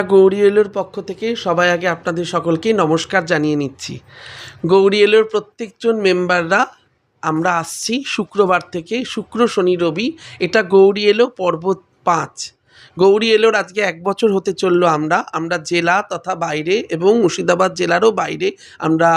গৌরী এলোর পক্ষ থেকে সবাই আগে আপনাদের সকলকে নমস্কার জানিয়ে নিচ্ছি। গৌরী এলোর প্রত্যেকজন মেম্বাররা, আমরা আসছি শুক্রবার থেকে, শুক্র, শনি, রবি, এটা গৌরী এলো পর্ব পাঁচ। গৌরী এলোর আজকে এক বছর হতে চলল আমরা আমরা জেলা তথা বাইরে এবং মুর্শিদাবাদ জেলারও বাইরে। আমরা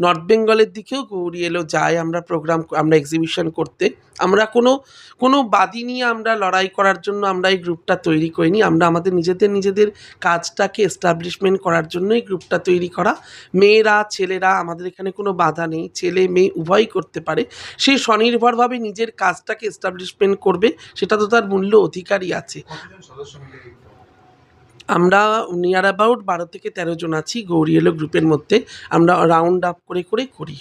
নর্থ বেঙ্গলের দিকেও গৌরী এলো যাই আমরা প্রোগ্রাম আমরা এক্সিবিশন করতে। আমরা কোনো কোনো বাদী নিয়ে আমরা লড়াই করার জন্য আমরা এই গ্রুপটা তৈরি করিনি। আমরা আমাদের নিজেদের নিজেদের কাজটাকে এস্টাবলিশমেন্ট করার জন্য এই গ্রুপটা তৈরি করা। মেয়েরা, ছেলেরা, আমাদের এখানে কোনো বাধা নেই। ছেলে, মেয়ে উভয়ই করতে পারে। সে স্বনির্ভরভাবে নিজের কাজটাকে এস্টাবলিশমেন্ট করবে, সেটা তো তার মূল্য অধিকারই আছে। সদস্য মিলে আমরা নিয়ার অ্যাবাউট বারো থেকে তেরো জন আছি গৌরী এলো গ্রুপের মধ্যে। আমরা রাউন্ড আপ করে করে করি।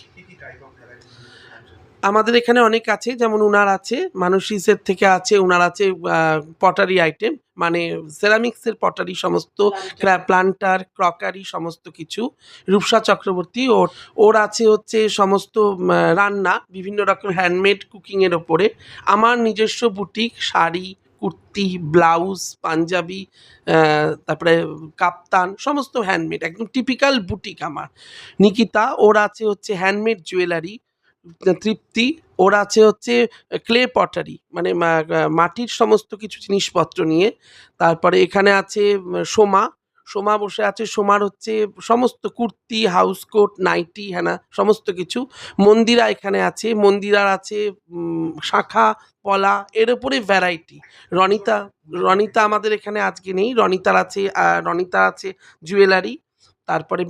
আমাদের এখানে অনেক আছে যেমন উনার আছে মানসিসের থেকে আছে উনার আছে পটারি আইটেম মানে সেরামিক্সের পটারি সমস্ত প্লান্টার ক্রকারি সমস্ত কিছু। রূপসা চক্রবর্তী ওর ওর আছে হচ্ছে সমস্ত রান্না বিভিন্ন রকম হ্যান্ডমেড কুকিংয়ের ওপরে। আমার নিজস্ব বুটিক শাড়ি কুর্তি, ব্লাউজ, পাঞ্জাবি তারপরে কাপ্তান, সমস্ত হ্যান্ডমেড একদম টিপিক্যাল বুটিক আমার। নিকিতা, ওর আছে হচ্ছে হ্যান্ডমেড জুয়েলারি তৃপ্তি, ওর আছে হচ্ছে ক্লে পটারি মানে মাটির সমস্ত কিছু জিনিসপত্র নিয়ে। তারপরে এখানে আছে সোমা সোমা বসে আছে। সোমার হচ্ছে সমস্ত কুর্তি হাউস কোট নাইটি হ্যানা সমস্ত কিছু। মন্দিরা এখানে আছে। মন্দিরার আছে শাখা, পলা, এর উপরে ভ্যারাইটি রনিতা রনিতা আমাদের এখানে আজকে নেই। রনিতার আছে রনিতা আছে জুয়েলারি তারপরে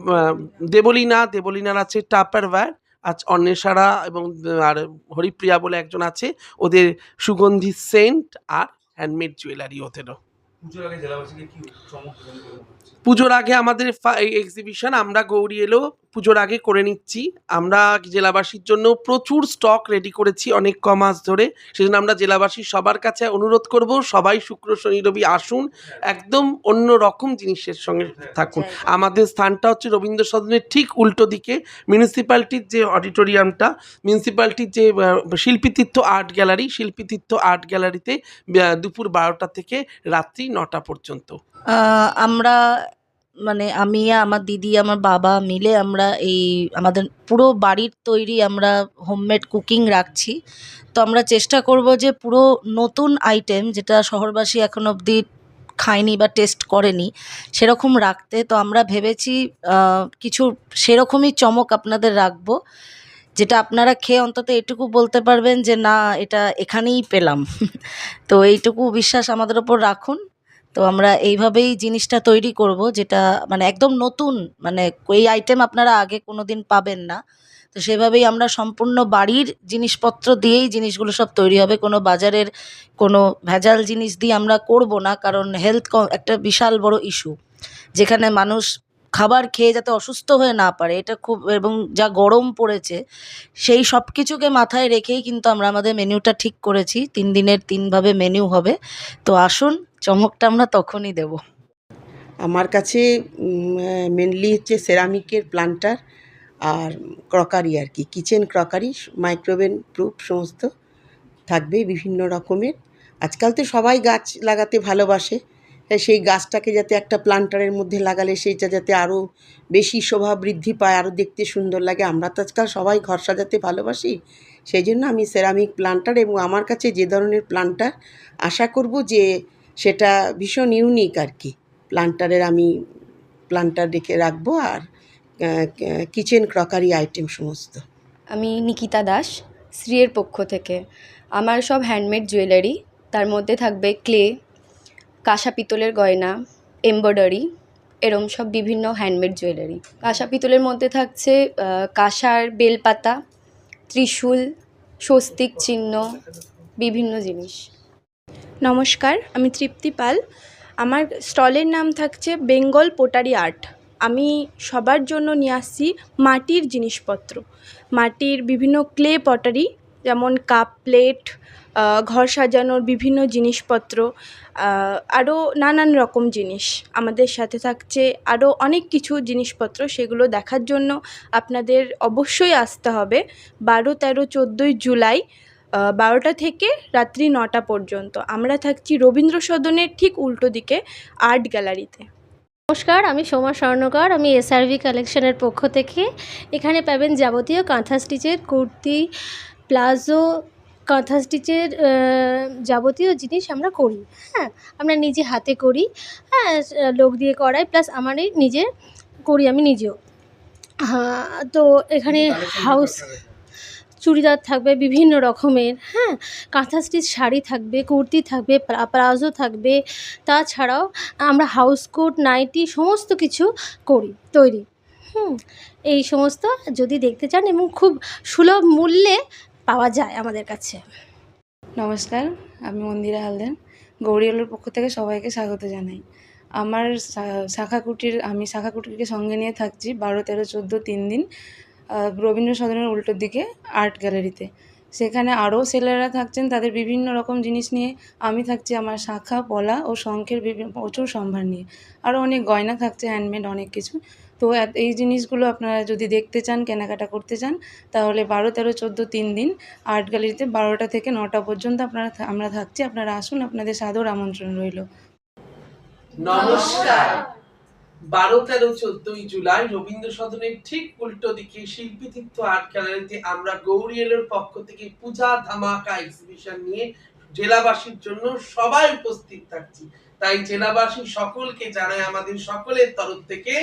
দেবলীনা, দেবলীনার আছে টাপার ওয়্যার আজ অন্বেষারা এবং আর হরিপ্রিয়া বলে একজন আছে। ওদের সুগন্ধি সেন্ট আর হ্যান্ডমেড জুয়েলারি ওদেরও। পুজোর আগে আমাদের এক্সিবিশন আমরা গৌরী এলো পুজোর আগে করে নিচ্ছি। আমরা জেলাবাসীর জন্য প্রচুর স্টক রেডি করেছি অনেক ক মাস ধরে। সেজন্য আমরা জেলাবাসী সবার কাছে অনুরোধ করব সবাই শুক্র শনি রবি আসুন একদম অন্য রকম জিনিসের সঙ্গে থাকুন। আমাদের স্থানটা হচ্ছে রবীন্দ্র সদনের ঠিক উল্টো দিকে। মিউনিসিপ্যালিটির যে অডিটোরিয়ামটা মিউনিসিপ্যালিটির যে Shilpitirtha art gallery Shilpitirtha art গ্যালারিতে দুপুর বারোটা থেকে রাত্রি নটা পর্যন্ত। আমরা মানে আমি আমার দিদি, আমার বাবা মিলে আমরা এই আমাদের পুরো বাড়ির তৈরি আমরা হোমমেড কুকিং রাখছি। তো আমরা চেষ্টা করব যে পুরো নতুন আইটেম যেটা শহরবাসী এখন অবধি খায়নি বা টেস্ট করেনি, সেরকম রাখতে। তো আমরা ভেবেছি কিছু সেরকমই চমক আপনাদের রাখব, যেটা আপনারা খেয়ে অন্তত এটুকু বলতে পারবেন যে না, এটা এখানেই পেলাম। তো এইটুকু বিশ্বাস আমাদের ওপর রাখুন। তো আমরা এইভাবেই জিনিসটা তৈরি করব, যেটা মানে একদম নতুন মানে এই আইটেম আপনারা আগে কোনো দিন পাবেন না। তো সেভাবেই আমরা সম্পূর্ণ বাড়ির জিনিসপত্র দিয়েই জিনিসগুলো সব তৈরি হবে। কোনো বাজারের কোনো ভেজাল জিনিস দিয়ে আমরা করব না, কারণ হেলথ একটা বিশাল বড় ইস্যু যেখানে মানুষ খাবার খেয়ে যাতে অসুস্থ হয়ে না পারে, এটা খুব এবং যা গরম পড়েছে, সেই সব কিছুকে মাথায় রেখেই কিন্তু আমরা আমাদের মেনুটা ঠিক করেছি। তিন দিনের তিনভাবে মেনু হবে। তো আসুন, চমকটা আমরা তখনই দেব। আমার কাছে মেনলি হচ্ছে সেরামিকের প্লান্টার আর ক্রকারি আর কি। কিচেন ক্রকারি মাইক্রোওভেন প্রুফ সমস্ত থাকবে বিভিন্ন রকমের। আজকাল তো সবাই গাছ লাগাতে ভালোবাসে। তাই সেই গাছটাকে যাতে একটা প্লান্টারের মধ্যে লাগালে সেইটা যাতে আরও বেশি শোভা বৃদ্ধি পায় আরও দেখতে সুন্দর লাগে। আমরা তো আজকাল সবাই ঘর সাজাতে ভালোবাসি। সেই জন্য আমি সেরামিক প্লান্টার এবং আমার কাছে যে ধরনের প্লান্টার আশা করব যে সেটা ভীষণ ইউনিক আর কি। প্লান্টারের আমি প্লান্টার রেখে রাখব আর কিচেন ক্রকারি আইটেম সমস্ত। আমি নিকিতা দাস, শ্রীয়ের পক্ষ থেকে। আমার সব হ্যান্ডমেড জুয়েলারি তার মধ্যে থাকবে ক্লে কাঁসা পিতলের গয়না এমব্রয়ডারি এরম সব বিভিন্ন হ্যান্ডমেড জুয়েলারি কাঁসা পিতলের মধ্যে থাকছে কাঁসার বেলপাতা, ত্রিশূল, স্বস্তিক চিহ্ন, বিভিন্ন জিনিস। নমস্কার, আমি তৃপ্তি পাল। আমার স্টলের নাম থাকছে বেঙ্গল পোটারি আর্ট আমি সবার জন্য নিয়ে আসছি মাটির জিনিসপত্র। মাটির বিভিন্ন ক্লে পটারি যেমন কাপ প্লেট ঘর সাজানোর বিভিন্ন জিনিসপত্র আরও নানান রকম জিনিস আমাদের সাথে থাকছে। আরও অনেক কিছু জিনিসপত্র সেগুলো দেখার জন্য আপনাদের অবশ্যই আসতে হবে বারো তেরো চোদ্দোই জুলাই বারোটা থেকে রাত্রি নটা পর্যন্ত। আমরা থাকছি রবীন্দ্র সদনের ঠিক উল্টো দিকে আর্ট গ্যালারিতে। নমস্কার, আমি সোমা স্বর্ণকার, আমি এসআরভি কালেকশনের পক্ষ থেকে। এখানে পাবেন যাবতীয় কাঁথা স্টিচের কুর্তি প্লাজো কাঁথা স্টিচের যাবতীয় জিনিস আমরা করি। হ্যাঁ আমরা নিজে হাতে করি। হ্যাঁ লোক দিয়ে করাই প্লাস আমারই নিজে করি আমি নিজেও। হ্যাঁ তো এখানে হাউস চুড়িদার থাকবে বিভিন্ন রকমের। হ্যাঁ কাঁথা স্টিচ শাড়ি থাকবে কুর্তি থাকবে প্লা- প্লাজো থাকবে। তাছাড়াও আমরা হাউস কোট নাইটি সমস্ত কিছু করি তৈরি। হুম এই সমস্ত যদি দেখতে চান এবং খুব সুলভ মূল্যে পাওয়া যায় আমাদের কাছে। নমস্কার, আমি মন্দিরা হালদার। গৌরিয়ালোর পক্ষ থেকে সবাইকে স্বাগত জানাই। আমার শাখা কুটির আমি শাখা কুটিরকে সঙ্গে নিয়ে থাকছি বারো, তেরো, চোদ্দ, তিন দিন রবীন্দ্র সদনের উল্টোর দিকে আর্ট গ্যালারিতে। সেখানে আরও সেলাররা থাকছেন, তাদের বিভিন্ন রকম জিনিস নিয়ে আমি থাকছি আমার শাখা, পলা ও শঙ্খের বিভিন্ন প্রচুর সম্ভার নিয়ে। আরও অনেক গয়না থাকছে হ্যান্ডমেড অনেক কিছু। তো এই জিনিসগুলো আপনারা যদি দেখতে চান, কেনাকাটা করতে চান, তাহলে বারো, তেরো, চোদ্দ, তিন দিন আর্ট গ্যালারিতে বারোটা থেকে নটা পর্যন্ত আপনারা আমরা থাকছি। আপনারা আসুন, আপনাদের সাদর আমন্ত্রণ রইল। নমস্কার। বারো, তেরো, চোদ্দই জুলাই রবীন্দ্র সদনের ঠিক উল্টো দিকে শিল্পীতীর্থ আর্ট গ্যালারিতে আমরা গৌরিয়েলের পক্ষ থেকে পূজা ধামাকা এক্সিবিশন নিয়ে জেলাবাসীর জন্য সবাই উপস্থিত থাকছি তাই জেলাবাসী সকলকে জানায় আমাদের সকলের তরফ থেকে।